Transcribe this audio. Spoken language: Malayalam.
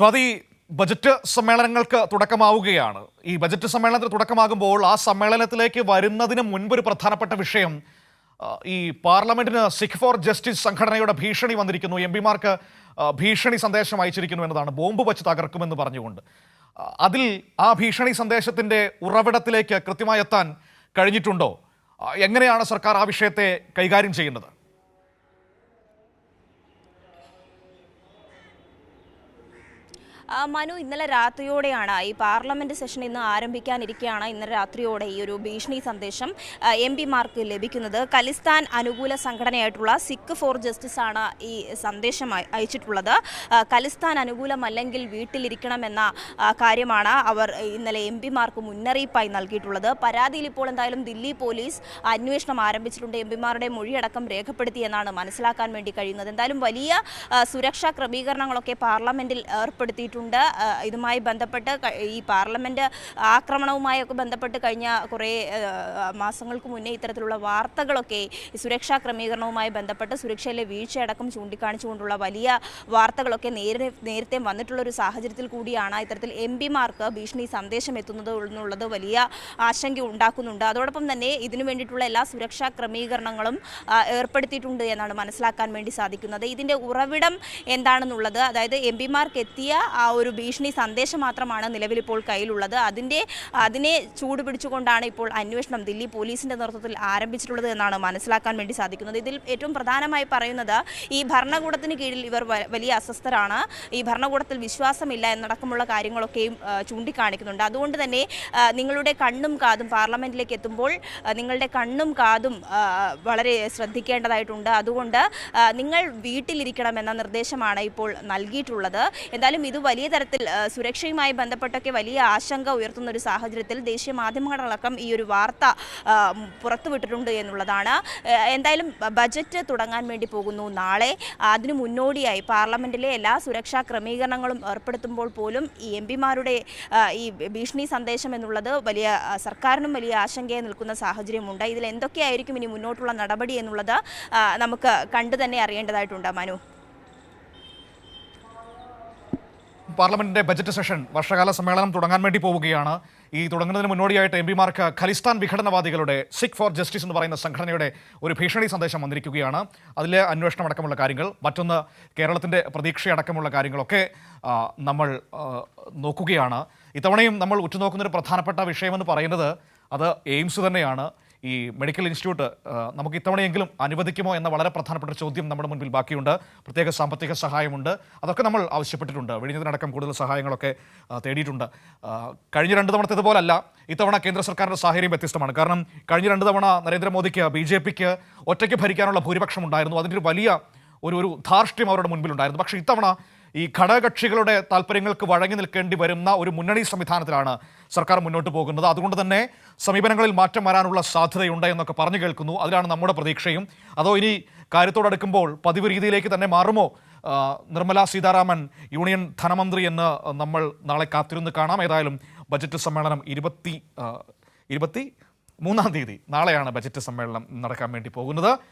സ്വാതി ബജറ്റ് സമ്മേളനങ്ങൾക്ക് തുടക്കമാവുകയാണ്. ഈ ബജറ്റ് സമ്മേളനത്തിന് തുടക്കമാകുമ്പോൾ ആ സമ്മേളനത്തിലേക്ക് വരുന്നതിന് മുൻപ് ഒരു പ്രധാനപ്പെട്ട വിഷയം ഈ പാർലമെന്റിന് സിഖ് ഫോർ ജസ്റ്റിസ് സംഘടനയുടെ ഭീഷണി വന്നിരിക്കുന്നു. എം പിമാർക്ക് ഭീഷണി സന്ദേശം അയച്ചിരിക്കുന്നു എന്നതാണ്. ബോംബ് വച്ച് തകർക്കുമെന്ന് പറഞ്ഞുകൊണ്ട്. അതിൽ ആ ഭീഷണി സന്ദേശത്തിന്റെ ഉറവിടത്തിലേക്ക് കൃത്യമായി എത്താൻ കഴിഞ്ഞിട്ടുണ്ടോ എങ്ങനെയാണ് സർക്കാർ ആ വിഷയത്തെ കൈകാര്യം ചെയ്യുന്നത്? മനു ഇന്നലെ രാത്രിയോടെയാണ് ഈ പാർലമെന്റ് സെഷൻ ഇന്ന് ആരംഭിക്കാനിരിക്കുകയാണ് ഇന്നലെ രാത്രിയോടെ ഈ ഒരു ഭീഷണി സന്ദേശം എം പിമാർക്ക് ലഭിക്കുന്നത്. ഖലിസ്ഥാൻ അനുകൂല സംഘടനയായിട്ടുള്ള സിഖ് ഫോർ ജസ്റ്റിസ് ആണ് ഈ സന്ദേശം അയച്ചിട്ടുള്ളത്. ഖലിസ്ഥാൻ അനുകൂലമല്ലെങ്കിൽ വീട്ടിലിരിക്കണമെന്ന കാര്യമാണ് അവർ ഇന്നലെ എം പിമാർക്ക് മുന്നറിയിപ്പായി നൽകിയിട്ടുള്ളത്. പരാതിയിൽ ഇപ്പോൾ എന്തായാലും ദില്ലി പോലീസ് അന്വേഷണം ആരംഭിച്ചിട്ടുണ്ട്. എം പിമാരുടെ മൊഴിയടക്കം രേഖപ്പെടുത്തിയെന്നാണ് മനസ്സിലാക്കാൻ വേണ്ടി കഴിയുന്നത്. എന്തായാലും വലിയ സുരക്ഷാ ക്രമീകരണങ്ങളൊക്കെ പാർലമെന്റിൽ ഏർപ്പെടുത്തിയിട്ടുണ്ട്. ആ, ഇതുമായി ബന്ധപ്പെട്ട് ഈ പാർലമെന്റ് ആക്രമണവുമായി ഒക്കെ ബന്ധപ്പെട്ട് കഴിഞ്ഞ കുറേ മാസങ്ങൾക്ക് മുന്നേ ഇത്തരത്തിലുള്ള വാർത്തകളൊക്കെ സുരക്ഷാ ക്രമീകരണവുമായി ബന്ധപ്പെട്ട് സുരക്ഷയിലെ വീഴ്ചയടക്കം ചൂണ്ടിക്കാണിച്ചുകൊണ്ടുള്ള വലിയ വാർത്തകളൊക്കെ നേരെ നേരത്തെ വന്നിട്ടുള്ള ഒരു സാഹചര്യത്തിൽ കൂടിയാണ് ഇത്തരത്തിൽ എം പിമാർക്ക് ഭീഷണി സന്ദേശം എത്തുന്നത് എന്നുള്ളത് വലിയ ആശങ്ക ഉണ്ടാക്കുന്നുണ്ട്. അതോടൊപ്പം തന്നെ ഇതിനു വേണ്ടിയിട്ടുള്ള എല്ലാ സുരക്ഷാ ക്രമീകരണങ്ങളും ഏർപ്പെടുത്തിയിട്ടുണ്ട് എന്നാണ് മനസ്സിലാക്കാൻ വേണ്ടി സാധിക്കുന്നത്. ഇതിന്റെ ഉറവിടം എന്താണെന്നുള്ളത് അതായത് എം പിമാർക്ക് എത്തിയ ആ ഒരു ഭീഷണി സന്ദേശം മാത്രമാണ് നിലവിലിപ്പോൾ കയ്യിലുള്ളത്. അതിന്റെ അതിനെ ചൂട് പിടിച്ചുകൊണ്ടാണ് ഇപ്പോൾ അന്വേഷണം ദില്ലി പോലീസിന്റെ നേതൃത്വത്തിൽ ആരംഭിച്ചിട്ടുള്ളത് എന്നാണ് മനസ്സിലാക്കാൻ വേണ്ടി സാധിക്കുന്നത്. ഇതിൽ ഏറ്റവും പ്രധാനമായി പറയുന്നത് ഈ ഭരണകൂടത്തിന് കീഴിൽ ഇവർ വലിയ അസ്വസ്ഥരാണ്. ഈ ഭരണകൂടത്തിൽ വിശ്വാസമില്ല എന്നടക്കമുള്ള കാര്യങ്ങളൊക്കെയും ചൂണ്ടിക്കാണിക്കുന്നുണ്ട്. അതുകൊണ്ട് തന്നെ നിങ്ങളുടെ കണ്ണും കാതും പാർലമെന്റിലേക്ക് എത്തുമ്പോൾ നിങ്ങളുടെ കണ്ണും കാതും വളരെ ശ്രദ്ധിക്കേണ്ടതായിട്ടുണ്ട്. അതുകൊണ്ട് നിങ്ങൾ വീട്ടിലിരിക്കണമെന്ന നിർദ്ദേശമാണ് ഇപ്പോൾ നൽകിയിട്ടുള്ളത്. എന്തായാലും ഇത് വലിയ തരത്തിൽ സുരക്ഷയുമായി ബന്ധപ്പെട്ടൊക്കെ വലിയ ആശങ്ക ഉയർത്തുന്ന ഒരു സാഹചര്യത്തിൽ ദേശീയ മാധ്യമങ്ങളടക്കം ഈ ഒരു വാർത്ത പുറത്തുവിട്ടിട്ടുണ്ട് എന്നുള്ളതാണ്. എന്തായാലും ബജറ്റ് തുടങ്ങാൻ വേണ്ടി പോകുന്നു. നാളെ അതിനു മുന്നോടിയായി പാർലമെന്റിലെ എല്ലാ സുരക്ഷാ ക്രമീകരണങ്ങളും ഏർപ്പെടുത്തുമ്പോൾ പോലും ഈ എം പിമാരുടെ ഈ ഭീഷണി സന്ദേശം എന്നുള്ളത് വലിയ സർക്കാരിനും വലിയ ആശങ്കയായി നിൽക്കുന്ന സാഹചര്യമുണ്ട്. ഇതിൽ എന്തൊക്കെയായിരിക്കും ഇനി മുന്നോട്ടുള്ള നടപടി എന്നുള്ളത് നമുക്ക് കണ്ടു തന്നെ അറിയേണ്ടതായിട്ടുണ്ട്. മനു? പാർലമെന്റിന്റെ ബജറ്റ് സെഷൻ വർഷകാല സമ്മേളനം തുടങ്ങാൻ വേണ്ടി പോവുകയാണ്. ഈ തുടങ്ങുന്നതിന് മുന്നോടിയായിട്ട് എം പിമാർക്ക് ഖലിസ്ഥാൻ വിഘടനവാദികളുടെ സിഖ് ഫോർ ജസ്റ്റിസ് എന്ന് പറയുന്ന സംഘടനയുടെ ഒരു ഭീഷണി സന്ദേശം വന്നിരിക്കുകയാണ്. അതിലെ അന്വേഷണം അടക്കമുള്ള കാര്യങ്ങൾ മറ്റൊന്ന് കേരളത്തിന്റെ പ്രതീക്ഷയടക്കമുള്ള കാര്യങ്ങളൊക്കെ നമ്മൾ നോക്കുകയാണ്. ഇത്തവണയും നമ്മൾ ഉറ്റുനോക്കുന്ന ഒരു പ്രധാനപ്പെട്ട വിഷയമെന്ന് പറയുന്നത് അത് എയിംസ് തന്നെയാണ്. ഈ മെഡിക്കൽ ഇൻസ്റ്റിറ്റ്യൂട്ട് നമുക്ക് ഇത്തവണയെങ്കിലും അനുവദിക്കുമോ എന്ന വളരെ പ്രധാനപ്പെട്ട ചോദ്യം നമ്മുടെ മുൻപിൽ ബാക്കിയുണ്ട്. പ്രത്യേക സാമ്പത്തിക സഹായമുണ്ട്. അതൊക്കെ നമ്മൾ ആവശ്യപ്പെട്ടിട്ടുണ്ട്. വെടിഞ്ഞതിനടക്കം കൂടുതൽ സഹായങ്ങളൊക്കെ തേടിയിട്ടുണ്ട്. കഴിഞ്ഞ രണ്ട് തവണത്തേതുപോലല്ല. ഇത്തവണ കേന്ദ്ര സർക്കാരിന്റെ സാഹചര്യം വ്യത്യസ്തമാണ്. കാരണം കഴിഞ്ഞ രണ്ട് തവണ നരേന്ദ്രമോദിക്ക് ബി ജെ പിക്ക് ഒറ്റയ്ക്ക് ഭരിക്കാനുള്ള ഭൂരിപക്ഷം ഉണ്ടായിരുന്നു അതിന്റെ ഒരു വലിയ ഒരു ഒരു ധാർഷ്ട്യം അവരുടെ മുൻപിലുണ്ടായിരുന്നു. പക്ഷേ ഇത്തവണ ഈ ഘടകകക്ഷികളുടെ താല്പര്യങ്ങൾക്ക് വഴങ്ങി നിൽക്കേണ്ടി വരുന്ന ഒരു മുന്നണി സംവിധാനത്തിലാണ് സർക്കാർ മുന്നോട്ട് പോകുന്നത്. അതുകൊണ്ട് തന്നെ സമീപനങ്ങളിൽ മാറ്റം വരാനുള്ള സാധ്യതയുണ്ട് എന്നൊക്കെ പറഞ്ഞു കേൾക്കുന്നു. അതിലാണ് നമ്മുടെ പ്രതീക്ഷയും. അതോ ഇനി കാര്യത്തോടടുക്കുമ്പോൾ പതിവ് രീതിയിലേക്ക് തന്നെ മാറുമോ? നിർമ്മല സീതാരാമൻ യൂണിയൻ ധനമന്ത്രി എന്ന് നമ്മൾ നാളെ കാത്തിരുന്ന് കാണാം. ഏതായാലും ബജറ്റ് സമ്മേളനം ഇരുപത്തി ഇരുപത്തി മൂന്നാം തീയതി നാളെയാണ് ബജറ്റ് സമ്മേളനം നടക്കാൻ വേണ്ടി പോകുന്നത്.